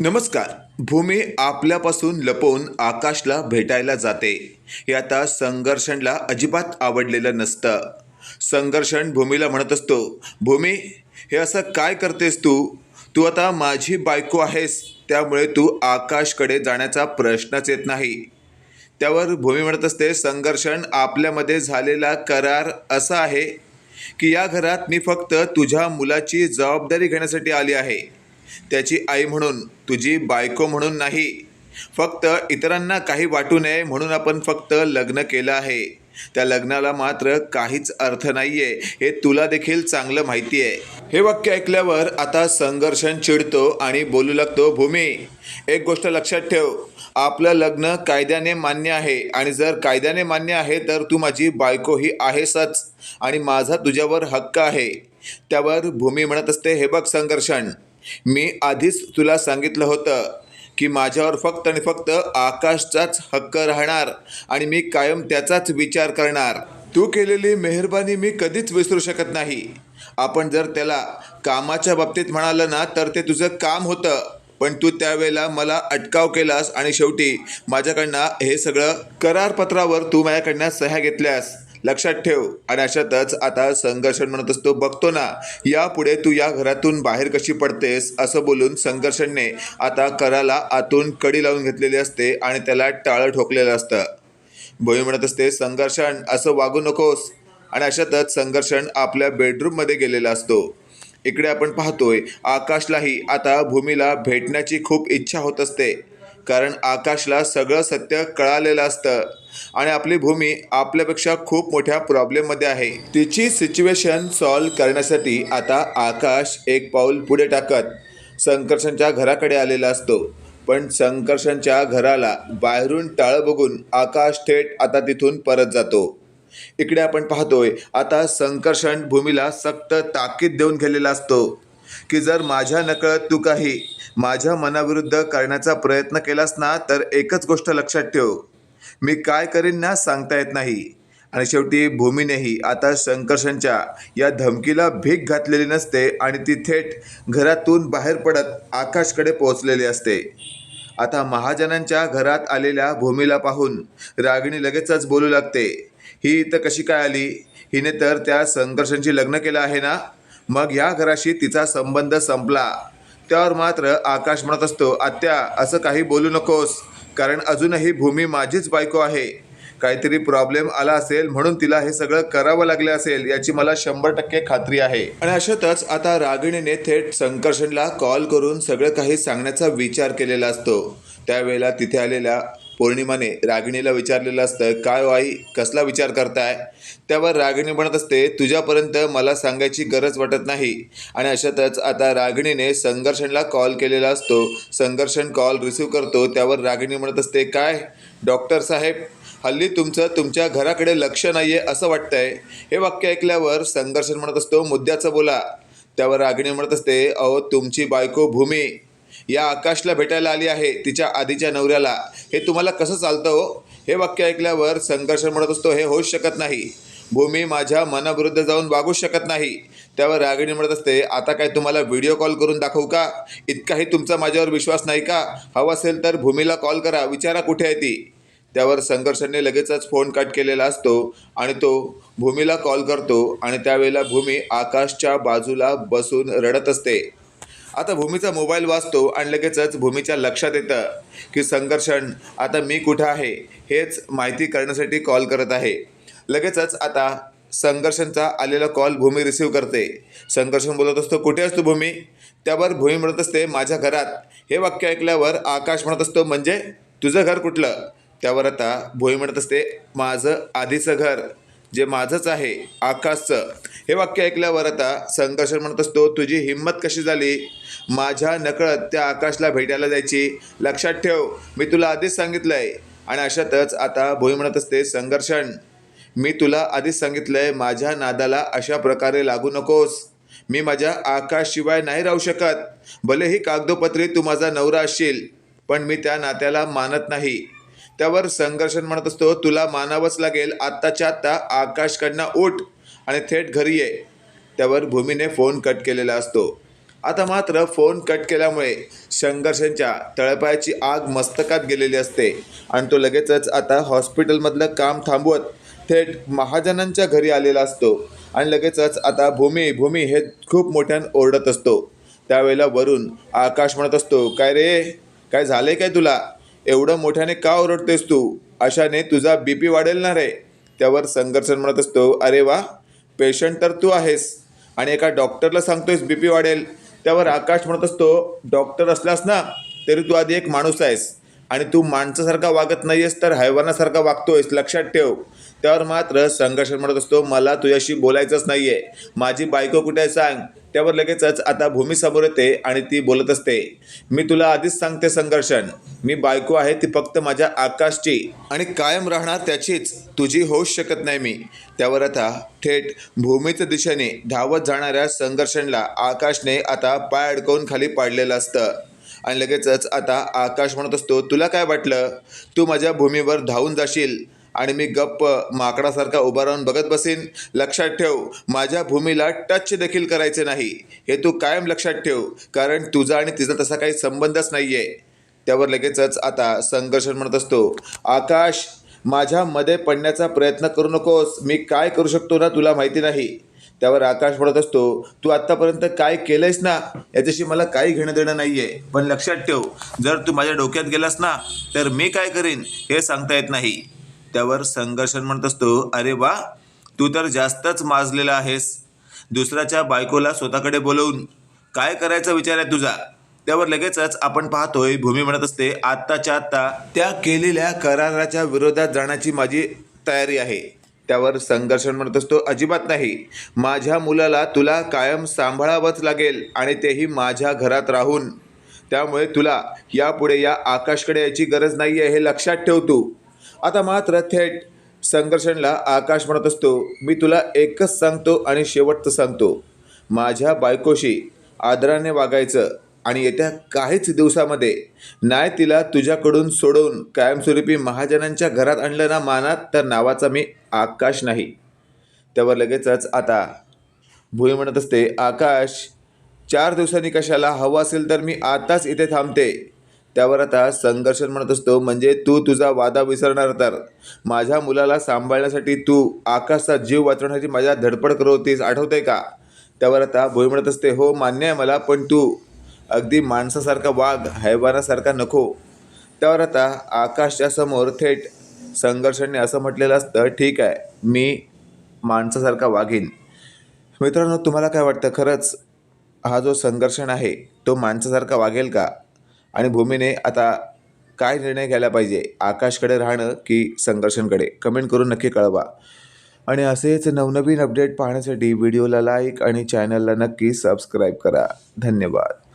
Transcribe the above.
नमस्कार. भूमी आपल्यापासून लपवून आकाशला भेटायला जाते. हे आता संघर्षणला अजिबात आवडलेलं नसतं. संघर्षण भूमीला म्हणत असतो भूमी हे असं काय करतेस तू? तू आता माझी बायको आहेस त्यामुळे तू आकाशकडे जाण्याचा प्रश्नच येत नाही. त्यावर भूमी म्हणत असते संघर्षण आपल्यामध्ये झालेला करार असा आहे की या घरात मी फक्त तुझ्या मुलाची जबाबदारी घेण्यासाठी आली आहे. त्याची आई म्हणून तुझी बायको म्हणून नाही. फक्त इतरांना काही वाटू नये म्हणून आपण फक्त लग्न केलं आहे. त्या लग्नाला मात्र काहीच अर्थ नाही आहे हे तुला देखील चांगलं माहिती आहे हे वाक्य ऐकल्यावर आता संघर्षण चिडतो आणि बोलू लागतो भूमी एक गोष्ट लक्षात ठेव. आपलं लग्न कायद्याने मान्य आहे आणि जर कायद्याने मान्य आहे तर तू माझी बायको ही आहेसच आणि माझा तुझ्यावर हक्क आहे. त्यावर भूमी म्हणत असते हे बघ संघर्षण मी आधीच तुला सांगितलं होतं की माझ्यावर फक्त आणि फक्त आकाशचाच हक्क राहणार आणि मी कायम त्याचाच विचार करणार. तू केलेली मेहरबानी मी कधीच विसरू शकत नाही. आपण जर त्याला कामाच्या बाबतीत म्हणालं ना तर ते तुझं काम होतं. पण तू त्यावेळेला मला अटकाव केलास आणि शेवटी माझ्याकडनं हे सगळं करारपत्रावर तू माझ्याकडनं सह्या घेतल्यास. लक्षात ठेव. आणि अशातच आता संघर्षण म्हणत असतो बघतो ना यापुढे तू या घरातून बाहेर कशी पडतेस? असं बोलून संघर्षणने आता कराला आतून कडी लावून घेतलेली असते आणि त्याला टाळं ठोकलेलं असतं. भोई म्हणत असते संघर्षण असं वागू नकोस. आणि अशातच संघर्षण आपल्या बेडरूममध्ये गेलेला असतो. इकडे आपण पाहतोय आकाशलाही आता भूमीला भेटण्याची खूप इच्छा होत असते. कारण आकाशला सगळं सत्य कळालेलं असतं. आणि आपली भूमी आपल्यापेक्षा खूप मोठ्या प्रॉब्लेममध्ये आहे. तिची सिच्युएशन सॉल्व करण्यासाठी आता आकाश एक पाऊल पुढे टाकत संकर्षणच्या घराकडे आलेला असतो. पण संकर्षणच्या घराला बाहेरून टाळं बघून आकाश थेट आता तिथून परत जातो. इकडे आपण पाहतोय आता संकर्षण भूमीला सक्त ताकीद देऊन गेलेला असतो. की जर माझ्या नकळत तू काही माझ्या मनाविरुद्ध करण्याचा प्रयत्न केलास ना तर एकच गोष्ट लक्षात ठेव. मी काय करीन ना सांगता येत नाही. आणि शेवटी भूमीनेही आता संकर्षणच्या या धमकीला भीक घातलेली नसते आणि ती थेट घरातून बाहेर पडत आकाशकडे पोहोचलेली असते. आता महाजनांच्या घरात आलेल्या भूमीला पाहून रागिणी लगेचच बोलू लागते. ही इथं कशी काय आली? हिने तर त्या संघर्षांशी लग्न केलं आहे ना? मग या घराशी तिचा संबंध संपला. त्यावर मात्र आकाश म्हणत असतो आत्या असं काही बोलू नकोस कारण अजूनही भूमी माझीच बायको आहे. काहीतरी प्रॉब्लेम आला असेल म्हणून तिला हे सगळं करावं लागले असेल याची मला शंभर टक्के खात्री आहे. आणि अशातच आता रागिणीने थेट संकर्षणला कॉल करून सगळं काही सांगण्याचा विचार केलेला असतो. त्यावेळेला तिथे आलेल्या पौर्णिमाने रागिणीला विचारलेलं असतं काय हो आई कसला विचार करताय? त्यावर रागिणी म्हणत असते तुझ्यापर्यंत मला सांगायची गरज वाटत नाही. आणि अशातच आता रागिणीने संघर्षणला कॉल केलेला असतो. संघर्षण कॉल रिसीव्ह करतो. त्यावर रागिणी म्हणत असते काय? डॉक्टर साहेब हल्ली तुमचं तुमच्या घराकडे लक्ष नाही आहे असं वाटतंय. हे वाक्य ऐकल्यावर संघर्षण म्हणत असतो मुद्द्याचं बोला. त्यावर रागिणी म्हणत असते अहो तुमची बायको भूमी या आकाशला भेटायला आली आहे तिच्या आधीच्या नवऱ्याला. हे तुम्हाला कसं चालतं हो? हे वाक्य ऐकल्यावर संघर्ष म्हणत असतो हे होऊच शकत नाही. भूमी माझ्या मनाविरुद्ध जाऊन वागूच शकत नाही. त्यावर रागिणी म्हणत असते आता काय तुम्हाला व्हिडिओ कॉल करून दाखवू का? इतकाही तुमचा माझ्यावर विश्वास नाही का? हवा असेल तर भूमीला कॉल करा विचारा कुठे आहे ती. त्यावर संघर्षाने लगेचच फोन कट केलेला असतो आणि तो भूमीला कॉल करतो आणि त्यावेळेला भूमी आकाशच्या बाजूला बसून रडत असते. आता भूमीचा मोबाईल वाचतो आणि लगेचच भूमीच्या लक्षात येतं की संघर्षण आता मी कुठं आहे हेच माहिती करण्यासाठी कॉल करत आहे. लगेचच आता संघर्षणचा आलेला कॉल भूमी रिसीव करते. संघर्षण बोलत असतो कुठे असतो भूमी? त्यावर भूमी म्हणत असते माझ्या घरात. हे वाक्य ऐकल्यावर आकाश म्हणत असतो म्हणजे तुझं घर कुठलं? त्यावर आता भोई म्हणत असते माझं आधीचं घर. जे माझंच आहे आकाशचं. हे वाक्य ऐकल्यावर आता संकर्षण म्हणत असतो तुझी हिंमत कशी झाली? माझ्या नकळत त्या आकाशला भेटायला जायची. लक्षात ठेव मी तुला आधीच सांगितलं आहे आणि अशातच आता भोई म्हणत असते संघर्षण मी तुला आधीच सांगितलं आहे माझ्या नादाला अशा प्रकारे लागू नकोस. मी माझ्या आकाशशिवाय नाही राहू शकत. भलेही कागदोपत्री तू माझा नवरा असशील पण मी त्या नात्याला मानत नाही. त्यावर संघर्षण म्हणत असतो तुला मानावंच लागेल आत्ताच्या आत्ता आकाशकडनं उठ आणि थेट घरी ये. त्यावर भूमीने फोन कट केलेला असतो. आता मात्र फोन कट केल्यामुळे संघर्षांच्या तळपायाची आग मस्तकात गेलेली असते आणि तो लगेचच आता हॉस्पिटलमधलं काम थांबवत थेट महाजनांच्या घरी आलेला असतो आणि लगेचच आता भूमी भूमी हे खूप मोठ्यानं ओरडत असतो. त्यावेळेला वरून आकाश म्हणत असतो काय रे? काय झालंय काय तुला? एवढं मोठ्याने का ओरडतेस तू? अशाने तुझा बी पी वाढेल ना रे. त्यावर संघर्षण म्हणत असतो. अरे वा पेशंट तर तू आहेस. आणि एका डॉक्टरला सांगतोयस बी पी वाढेल. त्यावर आकाश म्हणत असतो डॉक्टर असलास ना तरी तू आधी एक माणूस आहेस. आणि तू माणसासारखा वागत नाहीयेस तर हैवानासारखा वागतोयस. लक्षात ठेव. त्यावर मात्र संघर्ष म्हणत असतो मला तुझ्याशी बोलायचंच नाहीये. माझी बायको कुठे आहे सांग. त्यावर लगेचच आता भूमी समोर येते आणि ती बोलत असते मी तुला आधीच सांगते संघर्षण. मी बायको आहे ती फक्त माझ्या आकाशची. आणि कायम राहणार त्याचीच. तुझी होऊच शकत नाही मी. त्यावर आता थेट भूमीच्या दिशेने धावत जाणाऱ्या संघर्षणला आकाशने आता पाय अडकवून खाली पाडलेलं असतं. आणि लगेचच आता आकाश म्हणत असतो तुला काय वाटलं? तू माझ्या भूमीवर धावून जाशील. आणि मी गप्प माकडासारखा उभा राहून बघत बसेन. लक्षात ठेव माझ्या भूमीला टच देखील करायचे नाही. हे तू कायम लक्षात ठेव कारण तुझा आणि तिचा तसा काही संबंधच नाही आहे त्यावर लगेचच आता संघर्ष म्हणत असतो. आकाश माझ्या मध्ये पडण्याचा प्रयत्न करू नकोस. मी काय करू शकतो ना तुला माहिती नाही. त्यावर आकाश म्हणत असतो तू आत्तापर्यंत काय केलंयस ना? याच्याशी मला काही घेणं देणं नाही आहे पण लक्षात ठेव जर तू माझ्या डोक्यात गेलास ना तर मी काय करीन हे सांगता येत नाही. त्यावर संघर्षण म्हणत असतो अरे वा तू तर जास्तच माजलेला आहेस. दुसऱ्याच्या बायकोला स्वतःकडे बोलवून काय करायचा विचार आहे तुझा? त्यावर लगेचच आपण पाहतोय भूमी म्हणत असते आत्ताच्या आत्ता त्या केलेल्या कराराच्या विरोधात जाण्याची माझी तयारी आहे. त्यावर संघर्षण म्हणत असतो अजिबात नाही. माझ्या मुलाला तुला कायम सांभाळावंच लागेल आणि तेही माझ्या घरात राहून. त्यामुळे तुला यापुढे या आकाशकडे यायची गरज नाही आहे हे लक्षात ठेव तू. आता मात्र थेट संघर्षणला आकाश म्हणत असतो मी तुला एकच सांगतो आणि शेवटचं सांगतो. माझ्या बायकोशी आदराने वागायचं आणि येत्या काहीच दिवसामध्ये नाही तिला तुझ्याकडून सोडून कायमस्वरूपी महाजनांच्या घरात आणलं ना मानात तर नावाचा मी आकाश नाही. त्यावर लगेचच आता भुई म्हणत असते आकाश चार दिवसांनी कशाला हवं असेल तर मी आताच इथे थांबते. त्यावर आता संघर्षण म्हणत असतो. म्हणजे तू तुझा वादा विसरणार तर. माझ्या मुलाला सांभाळण्यासाठी तू आकाशचा जीव वाचवण्यासाठी माझ्या धडपड करत होतीस. आठवते का? त्यावर आता भोई म्हणत असते हो मान्य आहे मला पण तू अगदी माणसासारखा वाघ हैवानासारखा नको. त्यावर आता आकाशच्या समोर थेट संघर्षाने असं म्हटलेलं असतं ठीक आहे मी माणसासारखा वाघीन मित्रांनो तुम्हाला काय वाटतं? खरंच हा जो संघर्षण आहे तो माणसासारखा वागेल का? आणि भूमीने आता काय निर्णय घ्यायला पाहिजे? आकाशकडे राहणं की संघर्षांकडे? कमेंट करून नक्की कळवा. आणि असेच नवनवीन अपडेट पाहण्यासाठी व्हिडिओला लाईक आणि चॅनलला नक्की सबस्क्राईब करा. धन्यवाद.